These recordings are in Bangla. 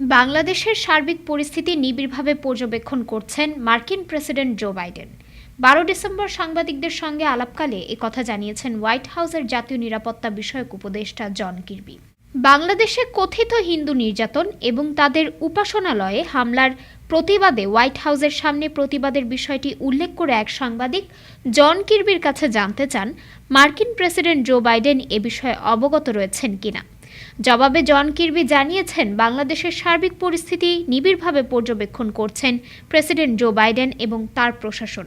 বাংলাদেশের সার্বিক পরিস্থিতি নিবিড়ভাবে পর্যবেক্ষণ করছেন মার্কিন প্রেসিডেন্ট জো বাইডেন। বারো ডিসেম্বর সাংবাদিকদের সঙ্গে আলাপকালে কথা জানিয়েছেন হোয়াইট হাউসের জাতীয় নিরাপত্তা বিষয়ক উপদেষ্টা জন কির্বি। বাংলাদেশে কথিত হিন্দু নির্যাতন এবং তাদের উপাসনালয়ে হামলার প্রতিবাদে হোয়াইট হাউসের সামনে প্রতিবাদের বিষয়টি উল্লেখ করে এক সাংবাদিক জন কির্বির কাছে জানতে চান, মার্কিন প্রেসিডেন্ট জো বাইডেন এ বিষয়ে অবগত রয়েছেন কিনা। জবাবে জন কির্বি জানিয়েছেন, বাংলাদেশের সার্বিক পরিস্থিতি নিবিড়ভাবে পর্যবেক্ষণ করছেন প্রেসিডেন্ট জো বাইডেন এবং তার প্রশাসন।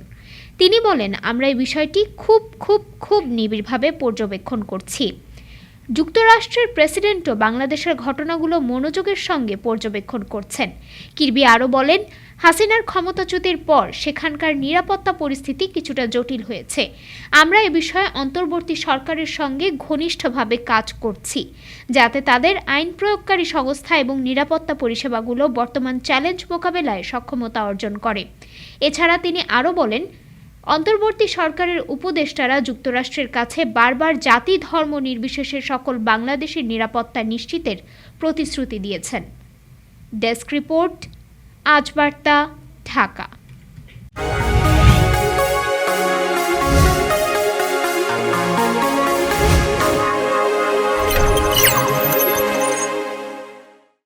তিনি বলেন, আমরা এই বিষয়টি খুব খুব খুব নিবিড়ভাবে পর্যবেক্ষণ করছি। যুক্তরাষ্ট্রের প্রেসিডেন্টও বাংলাদেশের ঘটনাগুলো মনোযোগের সঙ্গে পর্যবেক্ষণ করছেন। কির্বি আরও বলেন, হাসিনার ক্ষমতাচ্যুতির পর সেখানকার নিরাপত্তা পরিস্থিতি কিছুটা জটিল হয়েছে। আমরা এ বিষয়ে অন্তর্বর্তী সরকারের সঙ্গে ঘনিষ্ঠভাবে কাজ করছি, যাতে তাদের আইন প্রয়োগকারী সংস্থা এবং নিরাপত্তা পরিষেবাগুলো বর্তমান চ্যালেঞ্জ মোকাবেলায় সক্ষমতা অর্জন করে। এছাড়া তিনি আরও বলেন অন্তর্বর্তী সরকারের উপদেষ্টারা যুক্তরাষ্ট্রের কাছে বারবার জাতি ধর্ম নির্বিশেষে সকল বাংলাদেশের নিরাপত্তা নিশ্চিতের প্রতিশ্রুতি দিয়েছেন। ডেস্ক রিপোর্ট, আজ বার্তা, ঢাকা।